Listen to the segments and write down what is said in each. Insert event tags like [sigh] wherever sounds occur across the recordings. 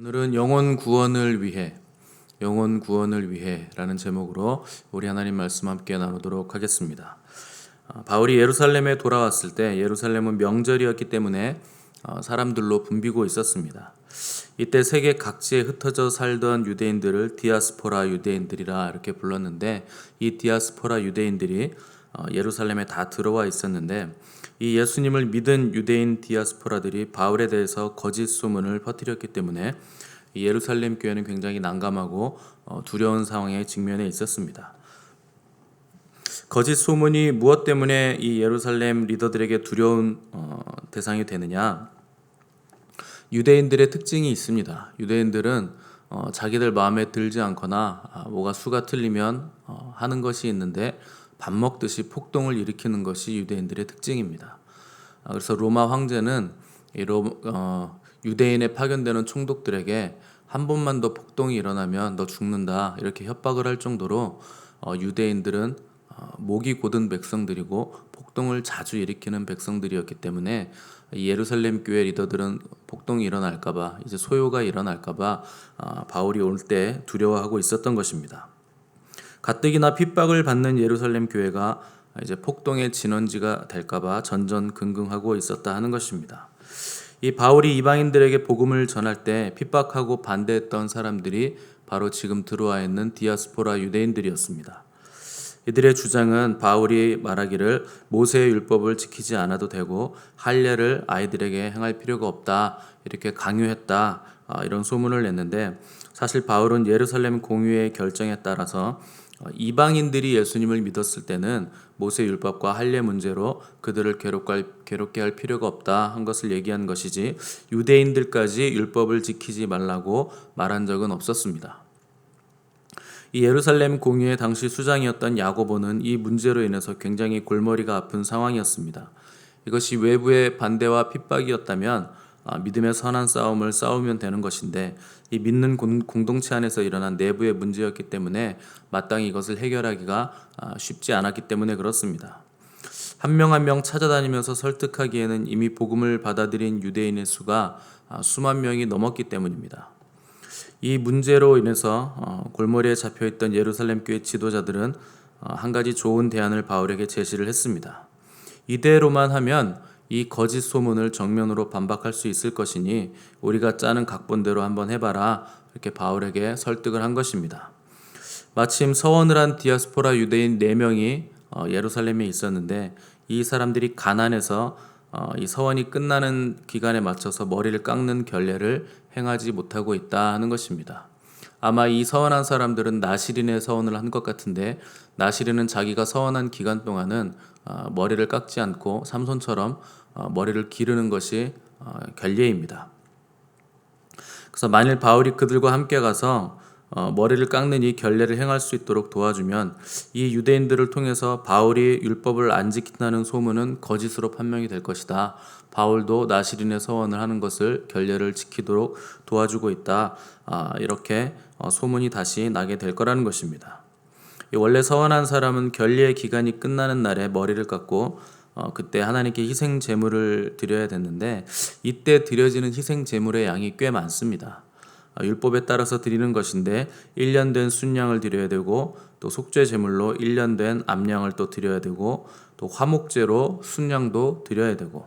오늘은 영혼 구원을 위해 영혼 구원을 위해라는 제목으로 우리 하나님 말씀 함께 나누도록 하겠습니다. 아, 바울이 예루살렘에 돌아왔을 때 예루살렘은 명절이었기 때문에 어, 사람들로 붐비고 있었습니다. 이때 세계 각지에 흩어져 살던 유대인들을 디아스포라 유대인들이라 이렇게 불렀는데 이 디아스포라 유대인들이 어, 예루살렘에 다 들어와 있었는데 이 예수님을 믿은 유대인 디아스포라들이 바울에 대해서 거짓 소문을 퍼뜨렸기 때문에 이 예루살렘 교회는 굉장히 난감하고 어, 두려운 상황에 직면해 있었습니다. 거짓 소문이 무엇 때문에 이 예루살렘 리더들에게 두려운 어, 대상이 되느냐? 유대인들의 특징이 있습니다. 유대인들은 어, 자기들 마음에 들지 않거나 아, 뭐가 수가 틀리면 어, 하는 것이 있는데 밥 먹듯이 폭동을 일으키는 것이 유대인들의 특징입니다. 아, 그래서 로마 황제는 이 로, 어, 유대인에 파견되는 총독들에게 한 번만 더 폭동이 일어나면 너 죽는다 이렇게 협박을 할 정도로 어, 유대인들은 어, 목이 곧은 백성들이고 폭동을 자주 일으키는 백성들이었기 때문에 이 예루살렘 교회 리더들은 폭동이 일어날까봐 이제 소요가 일어날까봐 어, 바울이 올 때 두려워하고 있었던 것입니다. 가뜩이나 핍박을 받는 예루살렘 교회가 이제 폭동의 진원지가 될까봐 전전긍긍하고 있었다 하는 것입니다. 이 바울이 이방인들에게 복음을 전할 때 핍박하고 반대했던 사람들이 바로 지금 들어와 있는 디아스포라 유대인들이었습니다. 이들의 주장은 바울이 말하기를 모세의 율법을 지키지 않아도 되고 할례를 아이들에게 행할 필요가 없다 이렇게 강요했다 아, 이런 소문을 냈는데 사실 바울은 예루살렘 공유의 결정에 따라서 어, 이방인들이 예수님을 믿었을 때는 모세 율법과 할례 문제로 그들을 괴롭게 할 필요가 없다 한 것을 얘기한 것이지 유대인들까지 율법을 지키지 말라고 말한 적은 없었습니다. 이 예루살렘 공유의 당시 수장이었던 야고보는 이 문제로 인해서 굉장히 골머리가 아픈 상황이었습니다. 이것이 외부의 반대와 핍박이었다면 아, 믿음의 선한 싸움을 싸우면 되는 것인데 이 믿는 공동체 안에서 일어난 내부의 문제였기 때문에 마땅히 이것을 해결하기가 아, 쉽지 않았기 때문에 그렇습니다. 한 명 한 명 찾아다니면서 설득하기에는 이미 복음을 받아들인 유대인의 수가 아, 수만 명이 넘었기 때문입니다. 이 문제로 인해서 어, 골머리에 잡혀 있던 예루살렘 교회 지도자들은 어, 한 가지 좋은 대안을 바울에게 제시를 했습니다. 이대로만 하면 이 거짓 소문을 정면으로 반박할 수 있을 것이니 우리가 짜는 각본대로 한번 해봐라 이렇게 바울에게 설득을 한 것입니다. 마침 서원을 한 디아스포라 유대인 4명이 어, 예루살렘에 있었는데 이 사람들이 가난해서 어, 이 서원이 끝나는 기간에 맞춰서 머리를 깎는 결례를 행하지 못하고 있다 하는 것입니다. 아마 이 서원한 사람들은 나시린의 서원을 한 것 같은데 나시린은 자기가 서원한 기간 동안은 어, 머리를 깎지 않고 삼손처럼 어, 머리를 기르는 것이 어, 결례입니다. 그래서 만일 바울이 그들과 함께 가서 머리를 깎는 이 결례를 행할 수 있도록 도와주면 이 유대인들을 통해서 바울이 율법을 안 지킨다는 소문은 거짓으로 판명이 될 것이다. 바울도 나시린의 서원을 하는 것을 결례를 지키도록 도와주고 있다. 아, 이렇게 소문이 다시 나게 될 거라는 것입니다. 원래 서원한 사람은 결례의 기간이 끝나는 날에 머리를 깎고 어, 그때 하나님께 희생 제물을 드려야 됐는데 이때 드려지는 희생 제물의 양이 꽤 많습니다. 어, 율법에 따라서 드리는 것인데 1년 된 순양을 드려야 되고 또 속죄 제물로 1년 된 암양을 또 드려야 되고 또 화목제로 순양도 드려야 되고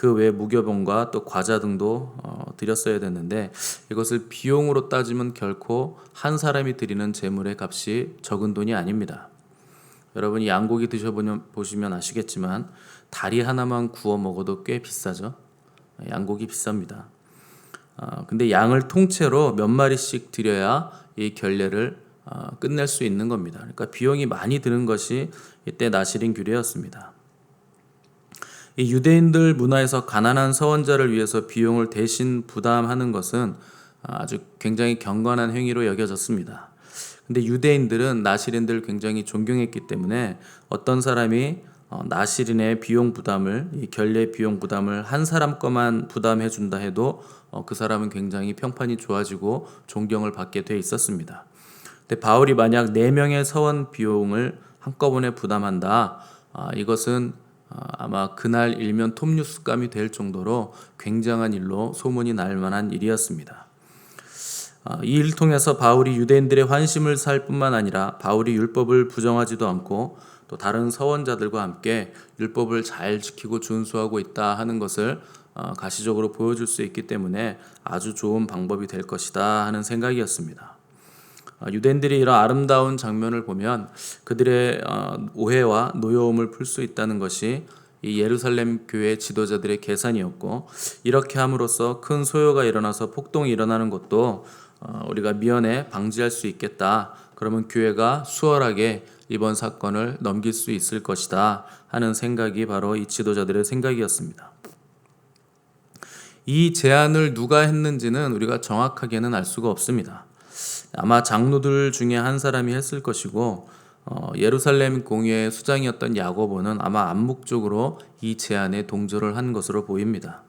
그 외 무교병과 또 과자 등도 어, 드렸어야 됐는데 이것을 비용으로 따지면 결코 한 사람이 드리는 제물의 값이 적은 돈이 아닙니다. 여러분이 양고기 드셔보시면 아시겠지만 다리 하나만 구워 먹어도 꽤 비싸죠. 양고기 비쌉니다. 어, 근데 양을 통째로 몇 마리씩 드려야 이 결례를 어, 끝낼 수 있는 겁니다. 그러니까 비용이 많이 드는 것이 이때 나시린 규례였습니다. 이 유대인들 문화에서 가난한 서원자를 위해서 비용을 대신 부담하는 것은 아주 굉장히 경건한 행위로 여겨졌습니다. 근데 유대인들은 나시린들 굉장히 존경했기 때문에 어떤 사람이 어, 나시린의 비용 부담을 이 결례 비용 부담을 한 사람 거만 부담해 준다 해도 어, 그 사람은 굉장히 평판이 좋아지고 존경을 받게 돼 있었습니다. 근데 바울이 만약 네 명의 서원 비용을 한꺼번에 부담한다, 아, 이것은 어, 아마 그날 일면 톱뉴스감이 될 정도로 굉장한 일로 소문이 날 만한 일이었습니다. 아, 이 일을 통해서 바울이 유대인들의 환심을 살 뿐만 아니라 바울이 율법을 부정하지도 않고 또 다른 서원자들과 함께 율법을 잘 지키고 준수하고 있다 하는 것을 어, 가시적으로 보여줄 수 있기 때문에 아주 좋은 방법이 될 것이다 하는 생각이었습니다. 어, 유대인들이 이런 아름다운 장면을 보면 그들의 어, 오해와 노여움을 풀 수 있다는 것이 이 예루살렘 교회 지도자들의 계산이었고 이렇게 함으로써 큰 소요가 일어나서 폭동이 일어나는 것도 어, 우리가 미연에 방지할 수 있겠다. 그러면 교회가 수월하게 이번 사건을 넘길 수 있을 것이다 하는 생각이 바로 이 지도자들의 생각이었습니다. 이 제안을 누가 했는지는 우리가 정확하게는 알 수가 없습니다. 아마 장로들 중에 한 사람이 했을 것이고 어, 예루살렘 공회의 수장이었던 야고보는 아마 암묵적으로 이 제안에 동조를 한 것으로 보입니다.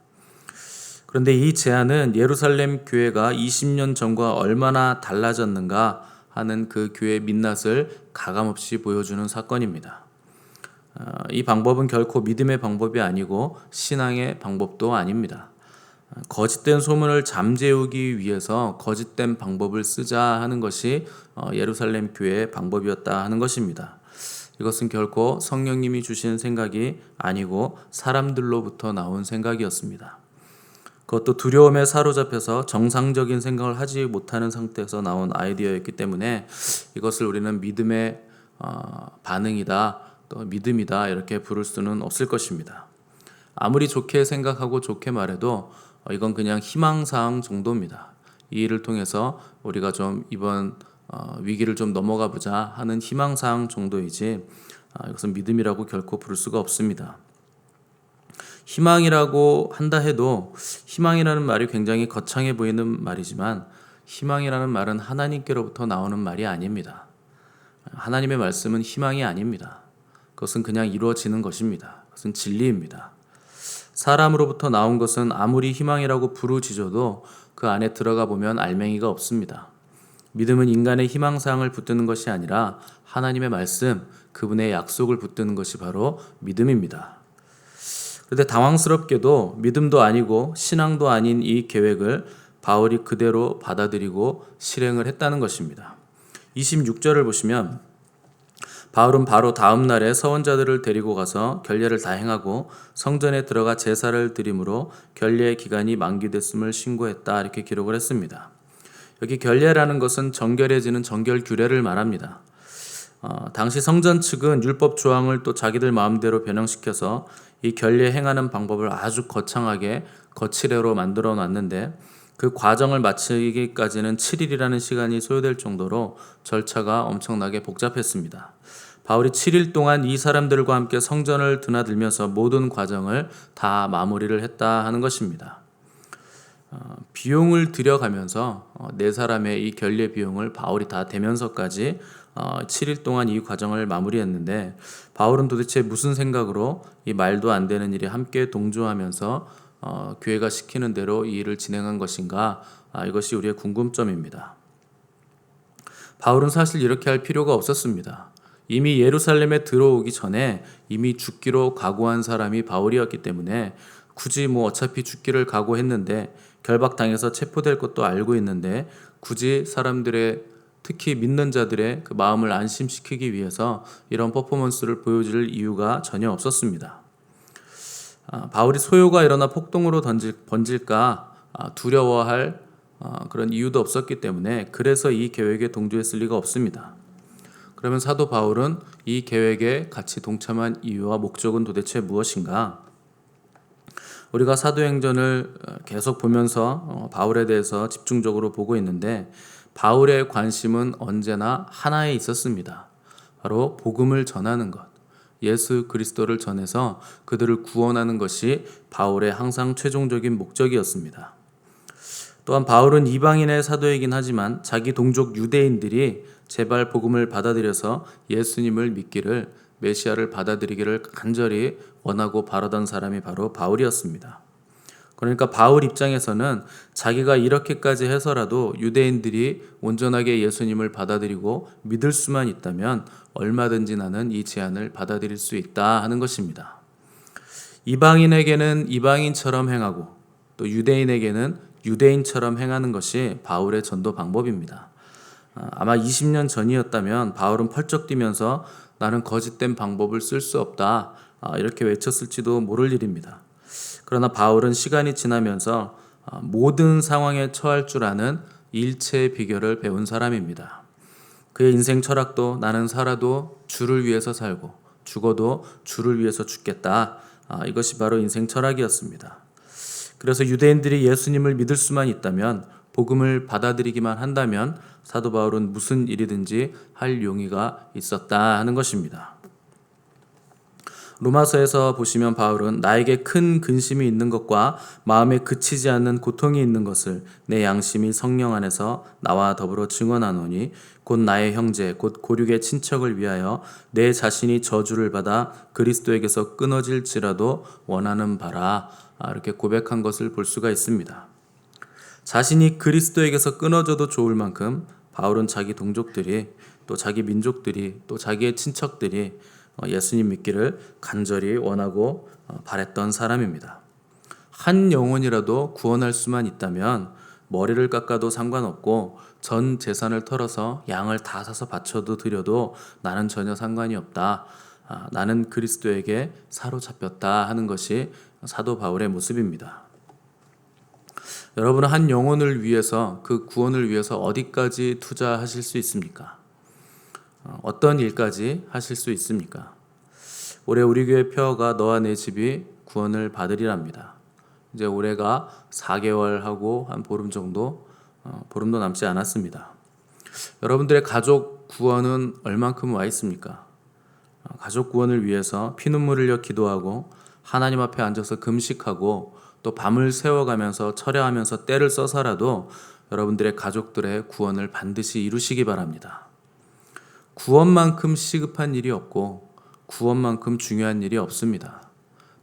그런데 이 제안은 예루살렘 교회가 20년 전과 얼마나 달라졌는가 하는 그 교회 민낯을 가감없이 보여주는 사건입니다. 어, 이 방법은 결코 믿음의 방법이 아니고 신앙의 방법도 아닙니다. 거짓된 소문을 잠재우기 위해서 거짓된 방법을 쓰자 하는 것이 어, 예루살렘 교회의 방법이었다 하는 것입니다. 이것은 결코 성령님이 주신 생각이 아니고 사람들로부터 나온 생각이었습니다. 그것도 두려움에 사로잡혀서 정상적인 생각을 하지 못하는 상태에서 나온 아이디어였기 때문에 이것을 우리는 믿음의 어, 반응이다, 또 믿음이다 이렇게 부를 수는 없을 것입니다. 아무리 좋게 생각하고 좋게 말해도 어, 이건 그냥 희망사항 정도입니다. 이 일을 통해서 우리가 좀 이번 어, 위기를 좀 넘어가 보자 하는 희망사항 정도이지 아, 이것은 믿음이라고 결코 부를 수가 없습니다. 희망이라고 한다 해도 희망이라는 말이 굉장히 거창해 보이는 말이지만 희망이라는 말은 하나님께로부터 나오는 말이 아닙니다. 하나님의 말씀은 희망이 아닙니다. 그것은 그냥 이루어지는 것입니다. 그것은 진리입니다. 사람으로부터 나온 것은 아무리 희망이라고 부르짖어도 그 안에 들어가 보면 알맹이가 없습니다. 믿음은 인간의 희망사항을 붙드는 것이 아니라 하나님의 말씀, 그분의 약속을 붙드는 것이 바로 믿음입니다. 그런데 당황스럽게도 믿음도 아니고 신앙도 아닌 이 계획을 바울이 그대로 받아들이고 실행을 했다는 것입니다. 26절을 보시면 바울은 바로 다음 날에 서원자들을 데리고 가서 결례를 다 행하고 성전에 들어가 제사를 드림으로 결례 기간이 만기됐음을 신고했다 이렇게 기록을 했습니다. 여기 결례라는 것은 정결해지는 정결 규례를 말합니다. 어, 당시 성전 측은 율법 조항을 또 자기들 마음대로 변형시켜서 이 결례 행하는 방법을 아주 거창하게 거칠애로 만들어 놨는데 그 과정을 마치기까지는 7일이라는 시간이 소요될 정도로 절차가 엄청나게 복잡했습니다. 바울이 7일 동안 이 사람들과 함께 성전을 드나들면서 모든 과정을 다 마무리를 했다 하는 것입니다. 어, 비용을 들여가면서 어, 네 사람의 이 결례 비용을 바울이 다 대면서까지 어, 7일 동안 이 과정을 마무리했는데 바울은 도대체 무슨 생각으로 이 말도 안 되는 일에 함께 동조하면서 어, 교회가 시키는 대로 이 일을 진행한 것인가 아, 이것이 우리의 궁금점입니다. 바울은 사실 이렇게 할 필요가 없었습니다. 이미 예루살렘에 들어오기 전에 이미 죽기로 각오한 사람이 바울이었기 때문에 굳이 뭐 어차피 죽기를 각오했는데 결박당해서 체포될 것도 알고 있는데 굳이 사람들의 특히 믿는 자들의 그 마음을 안심시키기 위해서 이런 퍼포먼스를 보여줄 이유가 전혀 없었습니다. 아, 바울이 소요가 일어나 폭동으로 던질, 번질까 아, 두려워할 아, 그런 이유도 없었기 때문에 그래서 이 계획에 동조했을 리가 없습니다. 그러면 사도 바울은 이 계획에 같이 동참한 이유와 목적은 도대체 무엇인가? 우리가 사도행전을 어, 계속 보면서 어, 바울에 대해서 집중적으로 보고 있는데 바울의 관심은 언제나 하나에 있었습니다. 바로 복음을 전하는 것. 예수 그리스도를 전해서 그들을 구원하는 것이 바울의 항상 최종적인 목적이었습니다. 또한 바울은 이방인의 사도이긴 하지만 자기 동족 유대인들이 제발 복음을 받아들여서 예수님을 믿기를 메시아를 받아들이기를 간절히 원하고 바라던 사람이 바로 바울이었습니다. 그러니까 바울 입장에서는 자기가 이렇게까지 해서라도 유대인들이 온전하게 예수님을 받아들이고 믿을 수만 있다면 얼마든지 나는 이 제안을 받아들일 수 있다 하는 것입니다. 이방인에게는 이방인처럼 행하고 또 유대인에게는 유대인처럼 행하는 것이 바울의 전도 방법입니다. 아, 아마 20년 전이었다면 바울은 펄쩍 뛰면서 나는 거짓된 방법을 쓸 수 없다. 아, 이렇게 외쳤을지도 모를 일입니다. 그러나 바울은 시간이 지나면서 아, 모든 상황에 처할 줄 아는 일체의 비결을 배운 사람입니다. 그의 인생 철학도 나는 살아도 주를 위해서 살고 죽어도 주를 위해서 죽겠다. 아, 이것이 바로 인생 철학이었습니다. 그래서 유대인들이 예수님을 믿을 수만 있다면 복음을 받아들이기만 한다면 사도 바울은 무슨 일이든지 할 용의가 있었다 하는 것입니다. 로마서에서 보시면 바울은 나에게 큰 근심이 있는 것과 마음에 그치지 않는 고통이 있는 것을 내 양심이 성령 안에서 나와 더불어 증언하노니 곧 나의 형제 곧 고륙의 친척을 위하여 내 자신이 저주를 받아 그리스도에게서 끊어질지라도 원하는 바라 아, 이렇게 고백한 것을 볼 수가 있습니다. 자신이 그리스도에게서 끊어져도 좋을 만큼 바울은 자기 동족들이 또 자기 민족들이 또 자기의 친척들이 어, 예수님 믿기를 간절히 원하고 어, 바랬던 사람입니다. 한 영혼이라도 구원할 수만 있다면 머리를 깎아도 상관없고 전 재산을 털어서 양을 다 사서 바쳐도 드려도 나는 전혀 상관이 없다. 아, 나는 그리스도에게 사로잡혔다 하는 것이 사도 바울의 모습입니다. 여러분은 한 영혼을 위해서 그 구원을 위해서 어디까지 투자하실 수 있습니까? 어, 어떤 일까지 하실 수 있습니까? 올해 우리 교회 표어가 너와 내 집이 구원을 받으리랍니다. 이제 올해가 4개월 하고 한 보름 정도 어, 보름도 남지 않았습니다. 여러분들의 가족 구원은 얼만큼 와 있습니까? 어, 가족 구원을 위해서 피눈물 흘려 기도하고 하나님 앞에 앉아서 금식하고 또 밤을 새워가면서 철야하면서 때를 써서라도 여러분들의 가족들의 구원을 반드시 이루시기 바랍니다. 구원만큼 시급한 일이 없고 구원만큼 중요한 일이 없습니다.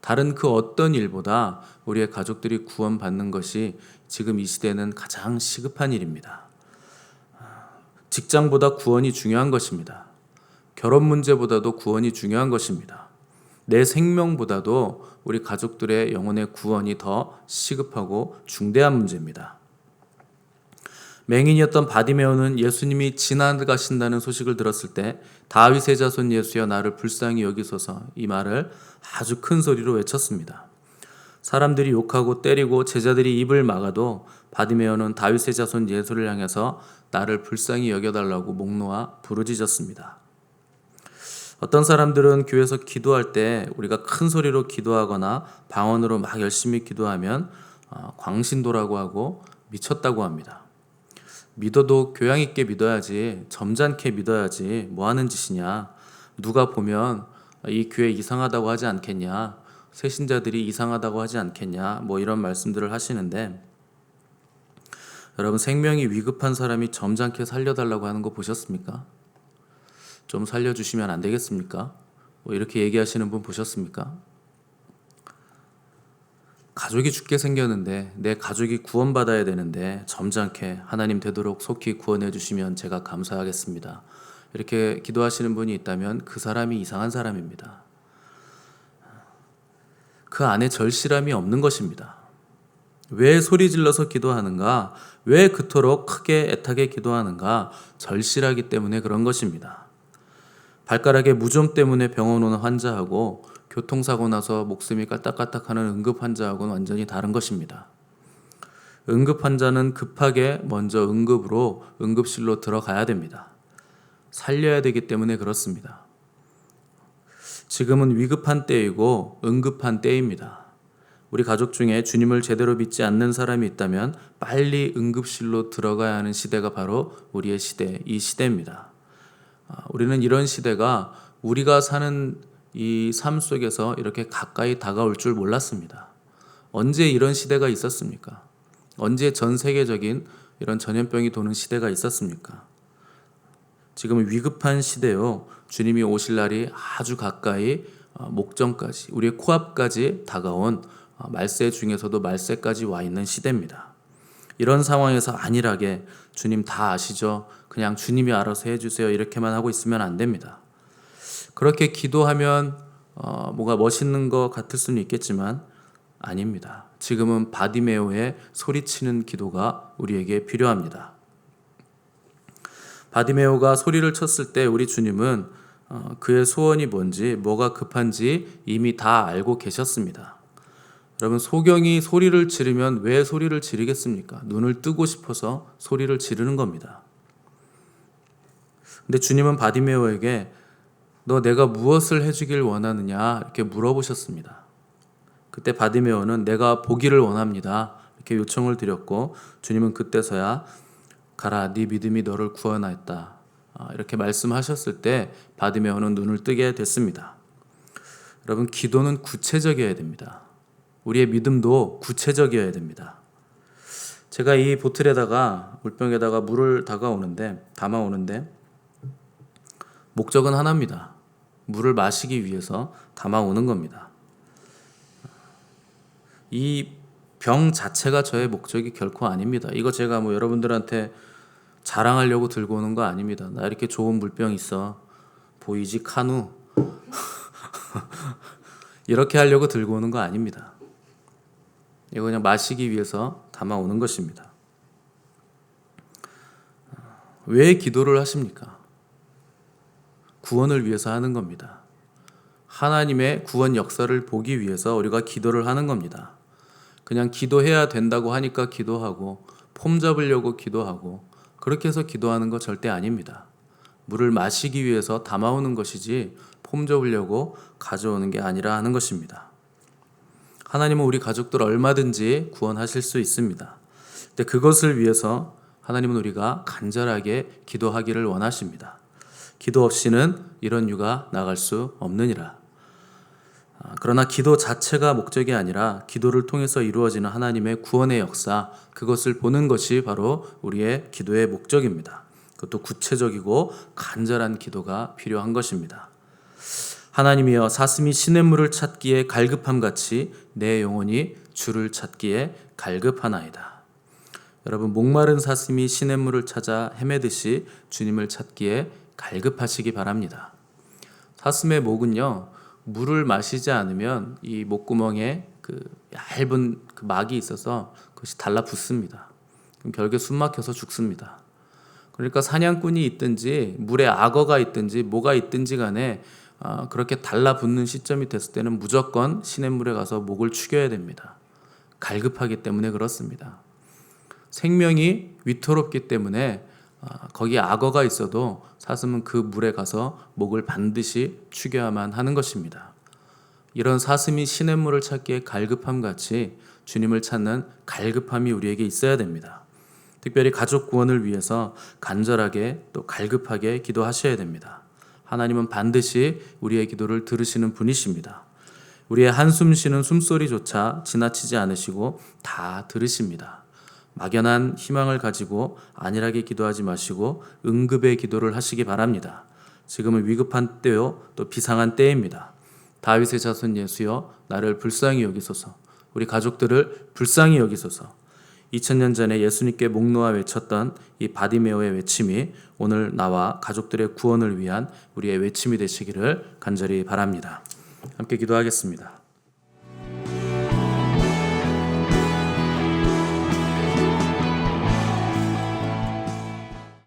다른 그 어떤 일보다 우리의 가족들이 구원받는 것이 지금 이 시대는 가장 시급한 일입니다. 직장보다 구원이 중요한 것입니다. 결혼 문제보다도 구원이 중요한 것입니다. 내 생명보다도 우리 가족들의 영혼의 구원이 더 시급하고 중대한 문제입니다. 맹인이었던 바디메오는 예수님이 지나가신다는 소식을 들었을 때 다윗의 자손 예수여 나를 불쌍히 여기소서 이 말을 아주 큰 소리로 외쳤습니다. 사람들이 욕하고 때리고 제자들이 입을 막아도 바디메오는 다윗의 자손 예수를 향해서 나를 불쌍히 여겨달라고 목 놓아 부르짖었습니다. 어떤 사람들은 교회에서 기도할 때 우리가 큰 소리로 기도하거나 방언으로 막 열심히 기도하면 어, 광신도라고 하고 미쳤다고 합니다. 믿어도 교양 있게 믿어야지 점잖게 믿어야지 뭐 하는 짓이냐 누가 보면 이 교회 이상하다고 하지 않겠냐 새신자들이 이상하다고 하지 않겠냐 뭐 이런 말씀들을 하시는데 여러분 생명이 위급한 사람이 점잖게 살려달라고 하는 거 보셨습니까? 좀 살려주시면 안 되겠습니까? 뭐 이렇게 얘기하시는 분 보셨습니까? 가족이 죽게 생겼는데 내 가족이 구원받아야 되는데 점잖게 하나님 되도록 속히 구원해 주시면 제가 감사하겠습니다. 이렇게 기도하시는 분이 있다면 그 사람이 이상한 사람입니다. 그 안에 절실함이 없는 것입니다. 왜 소리 질러서 기도하는가? 왜 그토록 크게 애타게 기도하는가? 절실하기 때문에 그런 것입니다. 발가락에 무좀 때문에 병원 오는 환자하고 교통사고 나서 목숨이 까딱까딱하는 응급 환자하고는 완전히 다른 것입니다. 응급 환자는 급하게 먼저 응급으로 응급실로 들어가야 됩니다. 살려야 되기 때문에 그렇습니다. 지금은 위급한 때이고 응급한 때입니다. 우리 가족 중에 주님을 제대로 믿지 않는 사람이 있다면 빨리 응급실로 들어가야 하는 시대가 바로 우리의 시대, 이 시대입니다. 아, 우리는 이런 시대가 우리가 사는 이 삶 속에서 이렇게 가까이 다가올 줄 몰랐습니다. 언제 이런 시대가 있었습니까? 언제 전 세계적인 이런 전염병이 도는 시대가 있었습니까? 지금은 위급한 시대요. 주님이 오실 날이 아주 가까이 어, 목전까지 우리의 코앞까지 다가온 어, 말세 중에서도 말세까지 와 있는 시대입니다. 이런 상황에서 안일하게 주님 다 아시죠? 그냥 주님이 알아서 해주세요. 이렇게만 하고 있으면 안 됩니다. 그렇게 기도하면 어, 뭐가 멋있는 것 같을 수는 있겠지만 아닙니다. 지금은 바디메오의 소리치는 기도가 우리에게 필요합니다. 바디메오가 소리를 쳤을 때 우리 주님은 어, 그의 소원이 뭔지 뭐가 급한지 이미 다 알고 계셨습니다. 여러분 소경이 소리를 지르면 왜 소리를 지르겠습니까? 눈을 뜨고 싶어서 소리를 지르는 겁니다. 근데 주님은 바디메오에게 너 내가 무엇을 해주길 원하느냐 이렇게 물어보셨습니다. 그때 바디메오는 내가 보기를 원합니다 이렇게 요청을 드렸고 주님은 그때서야 가라 네 믿음이 너를 구원하였다 아, 이렇게 말씀하셨을 때 바디메오는 눈을 뜨게 됐습니다. 여러분 기도는 구체적이어야 됩니다. 우리의 믿음도 구체적이어야 됩니다. 제가 이 보틀에다가 물병에다가 물을 다가오는데 담아오는데 목적은 하나입니다. 물을 마시기 위해서 담아오는 겁니다. 이 병 자체가 저의 목적이 결코 아닙니다. 이거 제가 뭐 여러분들한테 자랑하려고 들고 오는 거 아닙니다. 나 이렇게 좋은 물병 있어. 보이지 카누. [laughs] 이렇게 하려고 들고 오는 거 아닙니다. 이거 그냥 마시기 위해서 담아오는 것입니다. 왜 기도를 하십니까? 구원을 위해서 하는 겁니다. 하나님의 구원 역사를 보기 위해서 우리가 기도를 하는 겁니다. 그냥 기도해야 된다고 하니까 기도하고 폼 잡으려고 기도하고 그렇게 해서 기도하는 거 절대 아닙니다. 물을 마시기 위해서 담아오는 것이지 폼 잡으려고 가져오는 게 아니라 하는 것입니다. 하나님은 우리 가족들 얼마든지 구원하실 수 있습니다. 근데 그것을 위해서 하나님은 우리가 간절하게 기도하기를 원하십니다. 기도 없이는 이런 유가 나갈 수 없느니라. 아, 그러나 기도 자체가 목적이 아니라 기도를 통해서 이루어지는 하나님의 구원의 역사, 그것을 보는 것이 바로 우리의 기도의 목적입니다. 그것도 구체적이고 간절한 기도가 필요한 것입니다. 하나님이여 사슴이 시냇물을 찾기에 갈급함 같이 내 영혼이 주를 찾기에 갈급하나이다. 여러분 목마른 사슴이 시냇물을 찾아 헤매듯이 주님을 찾기에 갈급하시기 바랍니다. 사슴의 목은요 물을 마시지 않으면 이 목구멍에 그 얇은 그 막이 있어서 그것이 달라붙습니다. 그럼 결국에 숨 막혀서 죽습니다. 그러니까 사냥꾼이 있든지 물에 악어가 있든지 뭐가 있든지 간에 어, 그렇게 달라붙는 시점이 됐을 때는 무조건 시냇물에 가서 목을 축여야 됩니다. 갈급하기 때문에 그렇습니다. 생명이 위태롭기 때문에 어, 거기 악어가 있어도 사슴은 그 물에 가서 목을 반드시 축여야만 하는 것입니다. 이런 사슴이 시냇물을 찾기에 갈급함 같이 주님을 찾는 갈급함이 우리에게 있어야 됩니다. 특별히 가족 구원을 위해서 간절하게 또 갈급하게 기도하셔야 됩니다. 하나님은 반드시 우리의 기도를 들으시는 분이십니다. 우리의 한숨 쉬는 숨소리조차 지나치지 않으시고 다 들으십니다. 막연한 희망을 가지고 안일하게 기도하지 마시고 응급의 기도를 하시기 바랍니다. 지금은 위급한 때요, 또 비상한 때입니다. 다윗의 자손 예수여, 나를 불쌍히 여기소서. 우리 가족들을 불쌍히 여기소서. 2000년 전에 예수님께 목 놓아 외쳤던 이 바디메오의 외침이 오늘 나와 가족들의 구원을 위한 우리의 외침이 되시기를 간절히 바랍니다. 함께 기도하겠습니다.